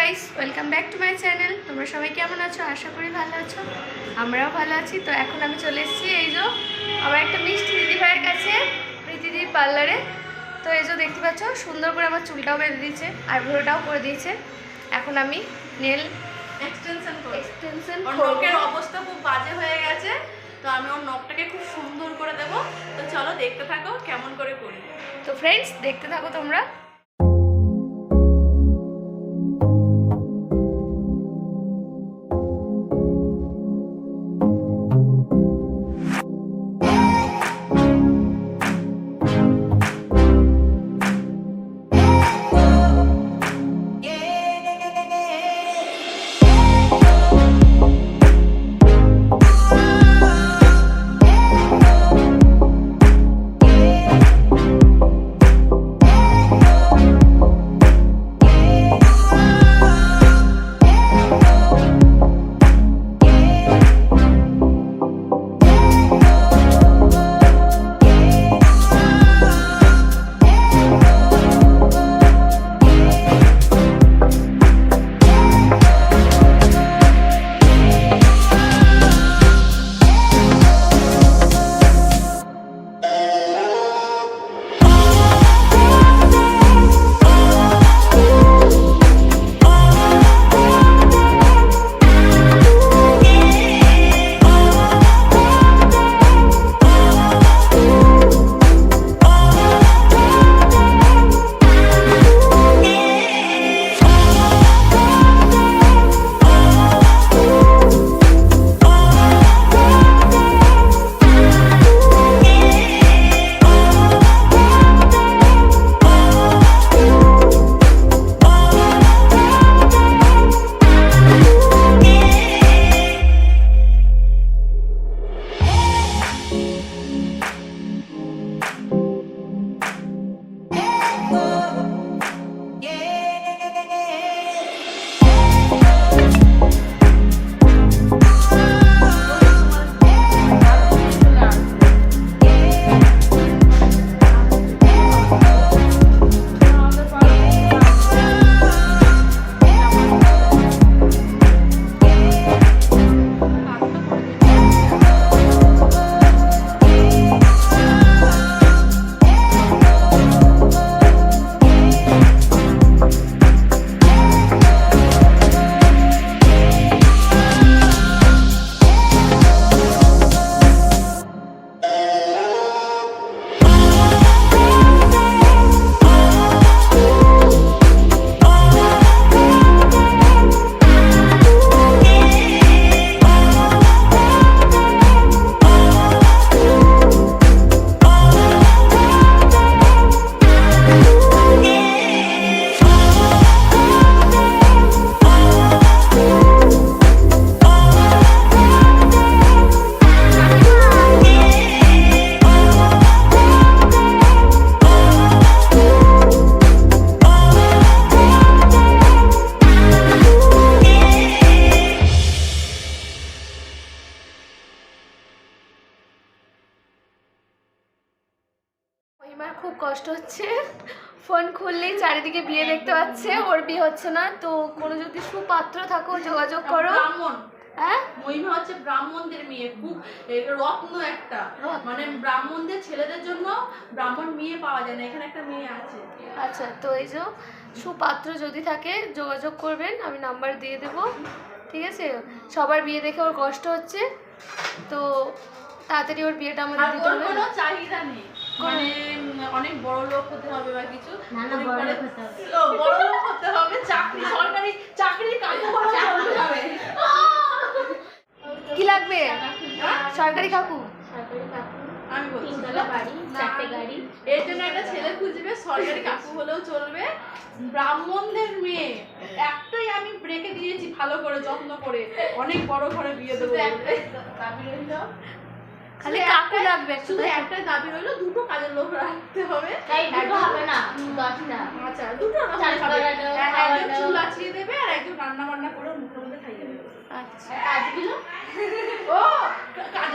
Guys welcome back to my channel তোমরা সবাই কেমন আছো? আশা করি ভালো আছো। আমরাও ভালো আছি। তো এখন আমি চলে এসেছি এই যে আমার একটা মিষ্টি দিদি ভাইয়ের কাছে প্রীতিদির পার্লারে। তো এই যে দেখতে পাচ্ছ সুন্দর করে আমার চুলটাও বেঁধে দিয়েছে আইব্রোটাও করে দিয়েছে। এখন আমি নেল এক্সটেনশন করবে। এক্সটেনশন নখের অবস্থা খুব বাজে হয়ে গেছে তো আমি ওর নখটাকে খুব সুন্দর করে দেবো। তো চলো দেখতে থাকো কেমন করে করি। তো ফ্রেন্ডস দেখতে থাকো তোমরা। কষ্ট হচ্ছে। ফোন খুললেই চারিদিকে বিয়ে দেখতে পাচ্ছে ওর বিয়ে হচ্ছে না। তো কোনো যদি সুপাত্র থাকো যোগাযোগ করো। ব্রাহ্মণ। হ্যাঁ? মহিমা হচ্ছে ব্রাহ্মণদের মেয়ে খুব এ, রত্ন একটা। মানে ব্রাহ্মণদের ছেলেদের জন্য ব্রাহ্মণ মেয়ে পাওয়া যায় না এখানে একটা মেয়ে আছে। আচ্ছা তো এই যে সুপাত্র যদি থাকে যোগাযোগ করবেন আমি নাম্বার দিয়ে দেব। ঠিক আছে? সবার বিয়ে দেখে ওর কষ্ট হচ্ছে। তো তাড়াতাড়ি ওর বিয়েটা আমাদের দিতে হবে। কোনো চাহিদা নেই। মানে অনেক বড় লোক হতে হবে বা কিছু। বড় লোক হতে হবে। চাকরি সরকারি চাকরি। কাজে হবে। কি লাগবে? সরকারি কাকু? সরকারি কাকু। আমি বলছি বাড়ি চারটে গাড়ি। এর জন্য একটা ছেলে খুঁজবে সরকারি কাকু হলেও চলবে। ব্রাহ্মণদের মেয়ে একটাই আমি ব্রেকে দিয়েছি ভালো করে যত্ন করে। অনেক বড় ঘরে বিয়ে দেবো। খালি কাকু লাগবে শুধু একটা দাবি রইল দুটো কাজের লোক রাখতে হবে। দুটো হবে না দশটা আচ্ছা দুটো না। একজন চুল আছিয়ে দেবে আর একজন রান্না বান্না করে মুখের মধ্যে খাইয়ে দেবে। আচ্ছা। কাজগুলো? ও! কা-